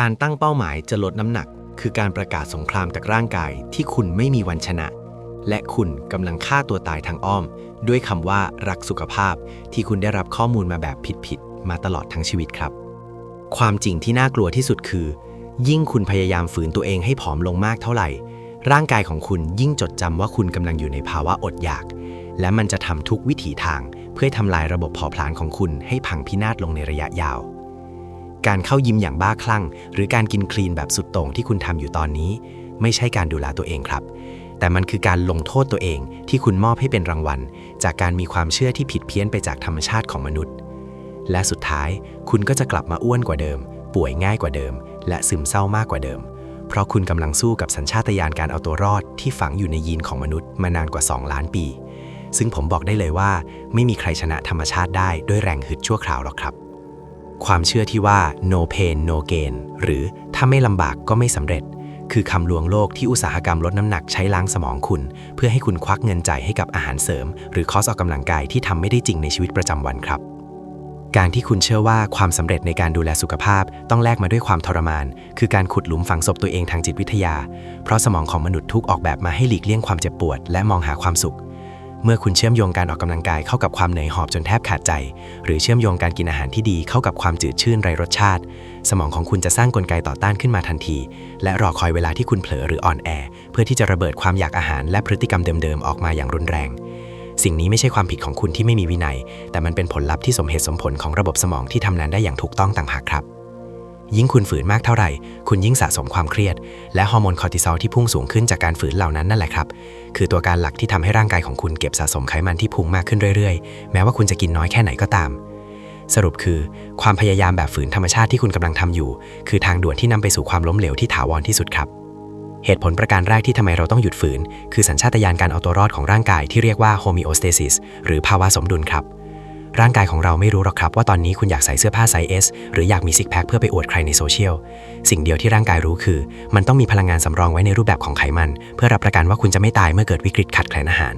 การตั้งเป้าหมายจะลดน้ำหนัก คือการประกาศสงครามจากร่างกายที่คุณไม่มีวันชนะ และคุณกำลังฆ่าตัวตายทางอ้อม ด้วยคำว่ารักสุขภาพที่คุณได้รับข้อมูลมาแบบผิดๆมาตลอดทั้งชีวิตครับ ความจริงที่น่ากลัวที่สุดคือ ยิ่งคุณพยายามฝืนตัวเองให้ผอมลงมากเท่าไหร่ ร่างกายของคุณยิ่งจดจำว่าคุณกำลังอยู่ในภาวะอดอยาก และมันจะทำทุกวิถีทาง เพื่อทำลายระบบเผาผลาญของคุณให้พังพินาศลงในระยะยาว การเข้ายิมอย่างบ้าคลั่ง หรือการกินคลีนแบบสุดโต่งที่คุณทำอยู่ตอนนี้ ไม่ใช่การดูแลตัวเองครับ แต่มันคือการลงโทษตัวเองที่คุณมอบให้เป็นรางวัล จากการมีความเชื่อที่ผิดเพี้ยนไปจากธรรมชาติของมนุษย์ และสุดท้ายคุณก็จะกลับมาอ้วนกว่าเดิม ป่วยง่ายกว่าเดิม และซึมเศร้ามากกว่าเดิม เพราะคุณกำลังสู้กับสัญชาตญาณการเอาตัวรอดที่ฝังอยู่ในยีนของมนุษย์มานานกว่า 2 ล้านปี ซึ่งผมบอกได้เลยว่า ไม่มีใครชนะธรรมชาติได้ด้วยแรงฮึดชั่วคราวหรอกครับ ความเชื่อที่ว่า no pain no gain หรือถ้าไม่ลำบากก็ไม่สำเร็จ คือคำลวงโลกที่อุตสาหกรรมลดน้ำหนักใช้ล้างสมองคุณ เพื่อให้คุณควักเงินจ่ายให้กับอาหารเสริม หรือคอสออกกำลังกายที่ทำไม่ได้จริงในชีวิตประจำวันครับ การที่คุณเชื่อว่าความสำเร็จในการดูแลสุขภาพ ต้องแลกมาด้วยความทรมาน คือการขุดหลุมฝังศพตัวเองทางจิตวิทยา เพราะสมองของมนุษย์ทุกออกแบบมาให้หลีกเลี่ยงความเจ็บปวด และมองหาความสุข เมื่อคุณเชื่อมโยงการออกกำลังกายเข้ากับความเหนื่อยหอบจนแทบขาดใจ หรือเชื่อมโยงการกินอาหารที่ดีเข้ากับความจืดชื่นไรรสชาติ สมองของคุณจะสร้างกลไกต่อต้านขึ้นมาทันที และรอคอยเวลาที่คุณเผลอหรืออ่อนแอ เพื่อที่จะระเบิดความอยากอาหารและพฤติกรรมเดิมๆออกมาอย่างรุนแรง สิ่งนี้ไม่ใช่ความผิดของคุณที่ไม่มีวินัย แต่มันเป็นผลลัพธ์ที่สมเหตุสมผลของระบบสมองที่ทำงานได้อย่างถูกต้องต่างหากครับ ยิ่งคุณฝืนมากเท่าไหร่ คุณยิ่งสะสมความเครียด และฮอร์โมนคอร์ติซอลที่พุ่งสูงขึ้นจากการฝืนเหล่านั้นนั่นแหละครับ คือตัวการหลักที่ทำให้ร่างกายของคุณเก็บสะสมไขมันที่พุ่งมากขึ้นเรื่อยๆ แม้ว่าคุณจะกินน้อยแค่ไหนก็ตาม สรุปคือ ความพยายามแบบฝืนธรรมชาติที่คุณกำลังทำอยู่ คือทางด่วนที่นำไปสู่ความล้มเหลวที่ถาวรที่สุดครับเหตุผลประการแรกที่ทำไมเราต้องหยุดฝืน คือสัญชาตญาณการเอาตัวรอดของร่างกายที่เรียกว่าโฮมิโอสเตซิสหรือภาวะสมดุลครับ ร่างกายของเราไม่รู้หรอกครับว่าตอนนี้คุณอยากใส่เสื้อผ้าไซส์ S หรืออยากมีซิกแพคเพื่อไปอวดใครในโซเชียล สิ่งเดียวที่ร่างกายรู้คือ มันต้องมีพลังงานสำรองไว้ในรูปแบบของไขมัน เพื่อรับประกันว่าคุณจะไม่ตายเมื่อเกิดวิกฤตขาดแคลนอาหาร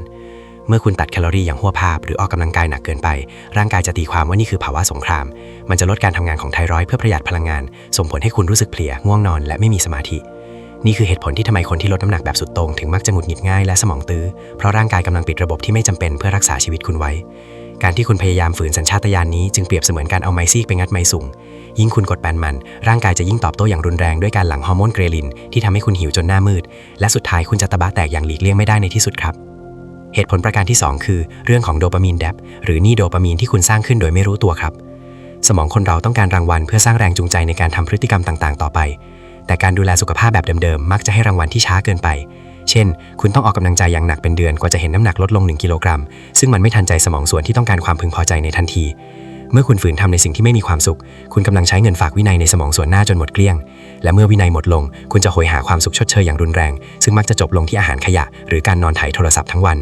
เมื่อคุณตัดแคลอรี่อย่างหัวภาพ หรือออกกำลังกายหนักเกินไป ร่างกายจะตีความว่านี่คือภาวะสงคราม มันจะลดการทำงานของไทรอยด์เพื่อประหยัดพลังงาน ส่งผลให้คุณรู้สึกเพลียง่วงนอน และไม่มีสมาธินี่คือเหตุผลที่ทำไมคนที่ลดน้ำหนักแบบสุดโต่งถึงมักจะหงุดหงิดง่ายและสมองตื้อ เพราะร่างกายกำลังปิดระบบที่ไม่จำเป็นเพื่อรักษาชีวิตคุณไว้ การที่คุณพยายามฝืนสัญชาตญาณนี้จึงเปรียบเสมือนการเอาไม้ซีกไปงัดไม้สูงยิ่งคุณกดแปนมัน ร่างกายจะยิ่งตอบโต้อย่างรุนแรงด้วยการหลั่งฮอร์โมนเกรลินที่ทำให้คุณหิวจนหน้ามืด และสุดท้ายคุณจะตะบะแตกอย่างหลีกเลี่ยงไม่ได้ในที่สุดครับ เหตุผลประการที่ 2 คือ เรื่องของโดปามีนแดปหรือนี่โดปามีนที่คุณสร้างขึ้นโดยไม่รู้ตัวครับ สมองคนเราต้องการรางวัลเพื่อสร้างแรงจูงใจในการทำพฤติกรรมต่าง ๆ ต่อไป แต่การดูแลสุขภาพแบบเดิมๆมักจะให้รางวัลที่ช้าเกินไป เช่น คุณต้องออกกำลังใจอย่างหนักเป็นเดือนกว่าจะเห็นน้ำหนักลดลง 1 กิโลกรัม ซึ่งมันไม่ทันใจสมองส่วนที่ต้องการความพึงพอใจในทันที เมื่อคุณฝืนทำในสิ่งที่ไม่มีความสุข คุณกำลังใช้เงินฝากวินัยในสมองส่วนหน้าจนหมดเกลี้ยง และเมื่อวินัยหมดลง คุณจะโหยหาความสุขชดเชยอย่างรุนแรง ซึ่งมักจะจบลงที่อาหารขยะ หรือการนอนไถโทรศัพท์ทั้งวัน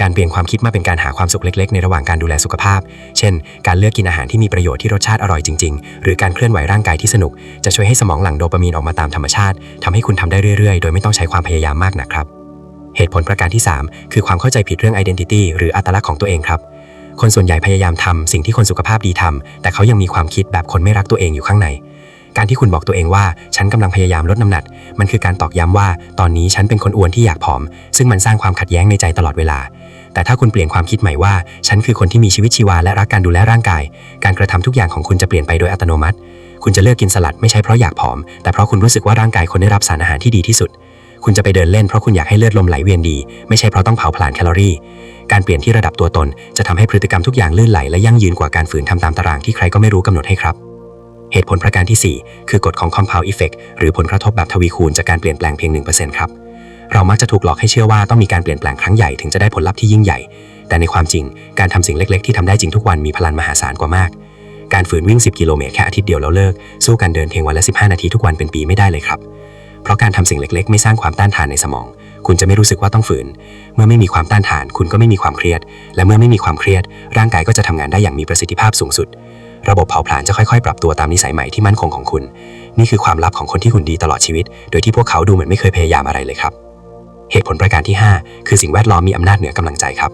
การเปลี่ยนความคิดมาเป็นการหาความสุขเล็กๆ ในระหว่างการดูแลสุขภาพ เช่น การเลือกกินอาหารที่มีประโยชน์ที่รสชาติอร่อยจริง ๆ หรือการเคลื่อนไหวร่างกายที่สนุก จะช่วยให้สมองหลั่งโดปามีนออกมาตามธรรมชาติทำให้คุณทำได้เรื่อยๆ โดยไม่ต้องใช้ความพยายามมากนะครับ เหตุผลประการที่ 3 คือความเข้าใจผิดเรื่อง identity หรืออัตลักษณ์ของตัวเองครับ คนส่วนใหญ่พยายามทำสิ่งที่คนสุขภาพดีทำแต่เขายังมีความคิดแบบคนไม่รักตัวเองอยู่ข้างในการที่คุณบอกตัวเองว่าฉันกำลังพยายามลดน้ำหนัก มันคือการตอกย้ำว่า ตอนนี้ฉันเป็นคนอ้วนที่อยากผอม ซึ่งมันสร้างความขัดแย้งในใจตลอดเวลา แต่ถ้าคุณเปลี่ยนความคิดใหม่ว่า ฉันคือคนที่มีชีวิตชีวาและรักการดูแลร่างกาย การกระทำทุกอย่างของคุณจะเปลี่ยนไปโดยอัตโนมัติ คุณจะเลือกกินสลัดไม่ใช่เพราะอยากผอม แต่เพราะคุณรู้สึกว่าร่างกายคนได้รับสารอาหารที่ดีที่สุด คุณจะไปเดินเล่นเพราะคุณอยากให้เลือดลมไหลเวียนดี ไม่ใช่เพราะต้องเผาผลาญแคลอรี่ การเปลี่ยนที่ระดับตัวตน จะทำให้พฤติกรรมทุกอย่างลื่นไหลและยั่งยืนกว่าการฝืนทำตามตารางที่ใครก็ไม่รู้กำหนดให้ครับเหตุผลประการที่ 4 คือกฎของ compound effect หรือผลกระทบแบบทวีคูณจากการเปลี่ยนแปลงเพียง 1%ครับ เรามักจะถูกหลอกให้เชื่อว่าต้องมีการเปลี่ยนแปลงครั้งใหญ่ถึงจะได้ผลลัพธ์ที่ยิ่งใหญ่ แต่ในความจริงการทำสิ่งเล็ก ๆ ที่ทำได้จริงทุกวันมีพลังมหาศาลกว่ามาก การฝืนวิ่ง 10 กิโลเมตรแค่อาทิตย์เดียวแล้วเลิก สู้การเดินเพียงวันละ 15 นาทีทุกวันเป็นปีไม่ได้เลยครับ เพราะการทำสิ่งเล็ก ๆ ไม่สร้างความต้านทานในสมอง คุณจะไม่รู้สึกว่าต้องฝืน เมื่อไม่มีความต้านทาน คุณก็ไม่มีความเครียด และเมื่อไม่มีความเครียด ร่างกายก็จะทำงานได้อย่างมีประสิทธิภาพสูงสุด ระบบเผาผลาญจะค่อย ๆ ปรับตัวตามนิสัยใหม่ที่มั่นคงของคุณ นี่คือความลับของคนที่หุ่นดีตลอดชีวิต โดยที่พวกเขาดูเหมือนไม่เคยพยายามอะไรเลยครับ เหตุผลประการที่ 5 คือสิ่งแวดล้อมมีอำนาจเหนือกำลังใจครับ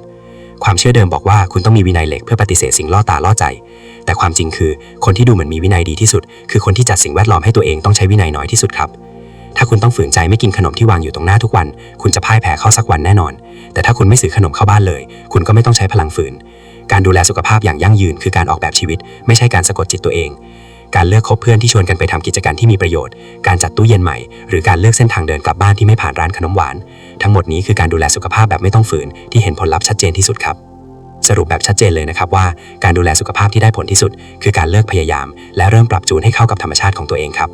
ความเชื่อเดิมบอกว่าคุณต้องมีวินัยเหล็กเพื่อปฏิเสธสิ่งล่อตาล่อใจ แต่ความจริงคือ คนที่ดูเหมือนมีวินัยดีที่สุด คือคนที่จัดสิ่งแวดล้อมให้ตัวเองต้องใช้วินัยน้อยที่สุดครับ ถ้าคุณต้องฝืนใจไม่กินขนมที่วางอยู่ตรงหน้าทุกวัน คุณจะพ่ายแพ้เข้าสักวันแน่นอน แต่ถ้าคุณไม่ซื้อขนมเข้าบ้านเลย คุณก็ไม่ต้องใช้พลังฝืน การดูแลสุขภาพอย่างยั่งยืน คือการออกแบบชีวิต ไม่ใช่การสะกดจิตตัวเอง การเลือกคบเพื่อนที่ชวนกันไปทำกิจกรรมที่มีประโยชน์ การจัดตู้เย็นใหม่ หรือการเลือกเส้นทางเดินกลับบ้านที่ไม่ผ่านร้านขนมหวาน ทั้งหมดนี้คือการดูแลสุขภาพแบบไม่ต้องฝืนที่เห็นผลลัพธ์ชัดเจนที่สุดครับ สรุปแบบชัดเจนเลยนะครับว่า การดูแลสุขภาพที่ได้ผลที่สุด คือการเลิกพยายาม และเริ่มปรับจูนให้เข้ากับธรรมชาติของตัวเองครับ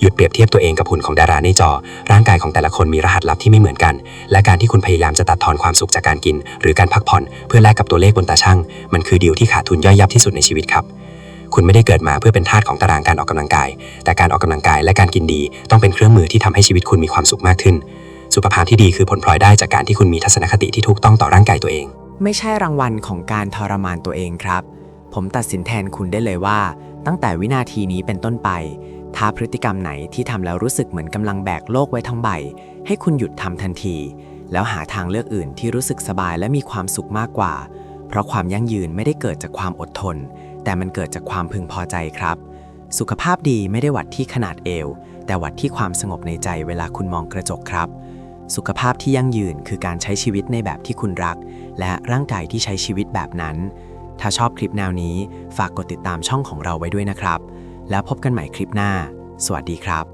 หยุดเปรียบเทียบตัวเองกับหุ่นของดาราในจอ ร่างกายของแต่ละคนมีรหัสลับที่ไม่เหมือนกัน และการที่คุณพยายามจะตัดทอนความสุขจากการกิน หรือการพักผ่อน เพื่อแลกกับตัวเลขบนตาช่าง มันคือดีลที่ขาดทุนย่อยยับที่สุดในชีวิตครับ คุณไม่ได้เกิดมาเพื่อเป็นทาสของตารางการออกกำลังกาย แต่การออกกำลังกายและการกินดีต้องเป็นเครื่องมือที่ทำให้ชีวิตคุณมีความสุขมากขึ้น สุขภาพที่ดีคือผลพลอยได้จากการที่คุณมีทัศนคติที่ถูกต้องต่อร่างกายตัวเอง ไม่ใช่รางวัลของการทรมานตัวเองครับ ผมตัดสินแทนคุณได้เลยว่า ตั้งแต่วินาทีนี้เป็นต้นไป ถ้าพฤติกรรมไหนที่ทำแล้วรู้สึกเหมือนกำลังแบกโลกไว้ทั้งใบ ให้คุณหยุดทำทันที แล้วหาทางเลือกอื่นที่รู้สึกสบายและมีความสุขมากกว่า เพราะความยั่งยืนไม่ได้เกิดจากความอดทน แต่มันเกิดจากความพึงพอใจครับ สุขภาพดีไม่ได้วัดที่ขนาดเอว แต่วัดที่ความสงบในใจเวลาคุณมองกระจกครับ สุขภาพที่ยั่งยืนคือการใช้ชีวิตในแบบที่คุณรัก และร่างกายที่ใช้ชีวิตแบบนั้น ถ้าชอบคลิปแนวนี้ ฝากกดติดตามช่องของเราไว้ด้วยนะครับ แล้วพบกันใหม่คลิปหน้า สวัสดีครับ